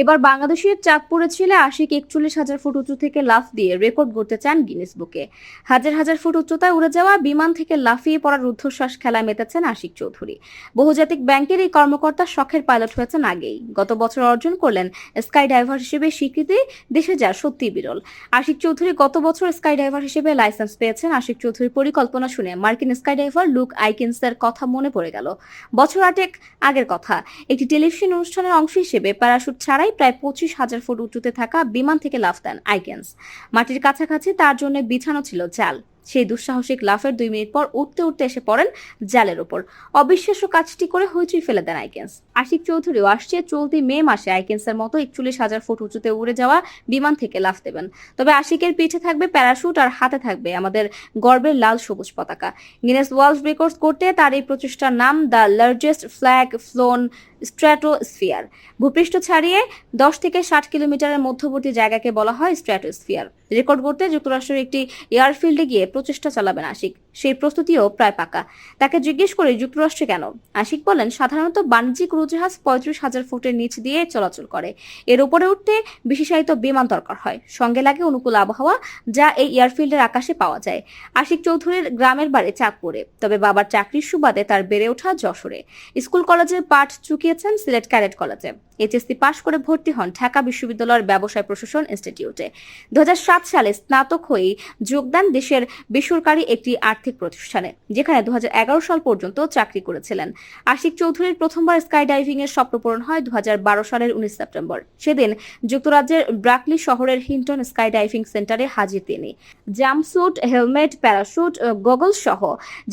এবার বাংলাদেশের চাঁদপুরে ছেলে আশিক একচল্লিশ হাজার ফুট উঁচু থেকে লাফ দিয়ে রেকর্ড গড়তে চান গিনেস বুকে। হাজার হাজার ফুট উচ্চতায় উড়ে যাওয়া বিমান থেকে লাফিয়ে পড়ার রুদ্ধশ্বাস খেলায় মেতেছেন আশিক চৌধুরী। বহুজাতিক ব্যাংকের এই কর্মকর্তা শখের পাইলট হয়েছেন আগেই। গত বছর অর্জন করলেন স্কাই ডাইভার হিসেবে স্বীকৃতি, দেশে যা সত্যি বিরল। আশিক চৌধুরী গত বছর স্কাই ডাইভার হিসেবে লাইসেন্স পেয়েছেন। আশিক চৌধুরীর পরিকল্পনা শুনে মার্কিন স্কাই ডাইভার লুক আইকিন্সের কথা মনে পড়ে গেল। বছর আটেক আগের কথা। একটি টেলিভিশন অনুষ্ঠানের অংশ হিসেবে প্যারাশুট ছাড়াই প্রায় পঁচিশ হাজার ফুট উঁচুতে থাকা বিমান থেকে লাফ দেন আইকেন্স মাটির কাছাকাছি তার জন্য বিছানো ছিল জাল। সেই দুঃসাহসিক লাফের দুই মিনিট পর উঠতে উঠতে এসে পড়েন জালের ওপর। অবিশ্বাস্য কাজটি করে হইচই ফেলে দেন আইকেন্স। আশিক চৌধুরীও আসছে চলতি মে মাসে আইকেন্সের মতো একচল্লিশ হাজার ফুট উঁচুতে উড়ে যাওয়া বিমান থেকে লাফ দেবেন। তবে আশিকের পিঠে থাকবে প্যারাশুট আর হাতে থাকবে আমাদের গর্বের লাল সবুজ পতাকা। গিনেস ওয়ার্ল্ড রেকর্ডস করতে তার এই প্রচেষ্টার নাম the largest flag flown stratosphere. ভূপৃষ্ঠ ছাড়িয়ে দশ থেকে ষাট কিলোমিটারের মধ্যবর্তী জায়গাকে বলা হয় স্ট্র্যাটোস্ফিয়ার। রেকর্ড করতে যুক্তরাষ্ট্রের একটি এয়ারফিল্ডে গিয়ে প্রচেষ্টা চালাবেন আশিক। সেই প্রস্তুতিও প্রায় পাকা। তাকে জিজ্ঞেস করে যুক্তরাষ্ট্রে কেন? আশিক বলেন, সাধারণত বাণিজ্যিক উড়োজাহাজ পঁয়ত্রিশ হাজার ফুটের নিচ দিয়ে চলাচল করে। এর উপরে উঠতে বিশেষায়িত বিমান দরকার হয়। সঙ্গে লাগে অনুকূল আবহাওয়া, যা এই এয়ারফিল্ডের আকাশে পাওয়া যায়। আশিক চৌধুরীর গ্রামের বাড়ি চাঁদপুরে। তবে বাবার চাকরির সুবাদে তার বেড়ে ওঠা যশোরে। স্কুল কলেজের পাঠ চুকিয়েছেন সিলেট ক্যাডেট কলেজে। এইচএসসি পাশ করে ভর্তি হন ঢাকা বিশ্ববিদ্যালয়ের ব্যবসায় প্রশাসন ইনস্টিটিউটে। দু হাজার সাত সালে স্নাতক হয়েই যোগদান দেশের বেসরকারি একটি আর্থিক প্রতিষ্ঠানে, যেখানে দু হাজার এগারো সাল পর্যন্ত চাকরি করেছিলেন। আশিক চৌধুরীর প্রথমবার স্কাই ডাইভিং এর স্বপ্ন পূরণ হয় দুই হাজার বারো সালের উনিশ সেপ্টেম্বর। সেদিন যুক্তরাজ্যের ব্রাকলি শহরের হিন্টন স্কাই ডাইভিং সেন্টারে হাজির তিনি। জাম্পস্যুট হেলমেট, প্যারাশুট গগল সহ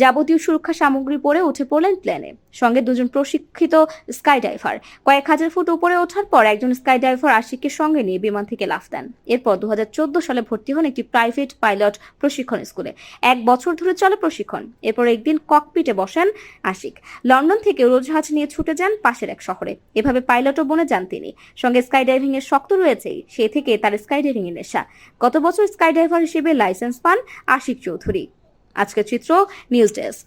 যাবতীয় সুরক্ষা সামগ্রী পরে উঠে পড়লেন প্লেনে। সঙ্গে দুজন প্রশিক্ষিত স্কাই ডাইভার কয়েক হাজার ফুট উপরে ওঠার পর একজন স্কাই ডাইভার আশিককে সঙ্গে নিয়ে বিমান থেকে লাফ দেন। এরপর দু হাজার চোদ্দ সালে ভর্তি হন একটি প্রাইভেট পাইলট প্রশিক্ষণ স্কুলে। এক বছর ধরে চলে প্রশিক্ষণ। এরপর একদিন ককপিটে বসেন আশিক। লন্ডন থেকে উড়োজাহাজ নিয়ে ছুটে যান পাশের এক শহরে। এভাবে পাইলটও বনে যান তিনি। সঙ্গে স্কাই ডাইভিং এর শক্ত রয়েছেই, সে থেকে তার স্কাই ডাইভিং এর নেশা। গত বছর স্কাই ডাইভার হিসেবে লাইসেন্স পান আশিক চৌধুরী। আজকের চিত্র নিউজ ডেস্ক।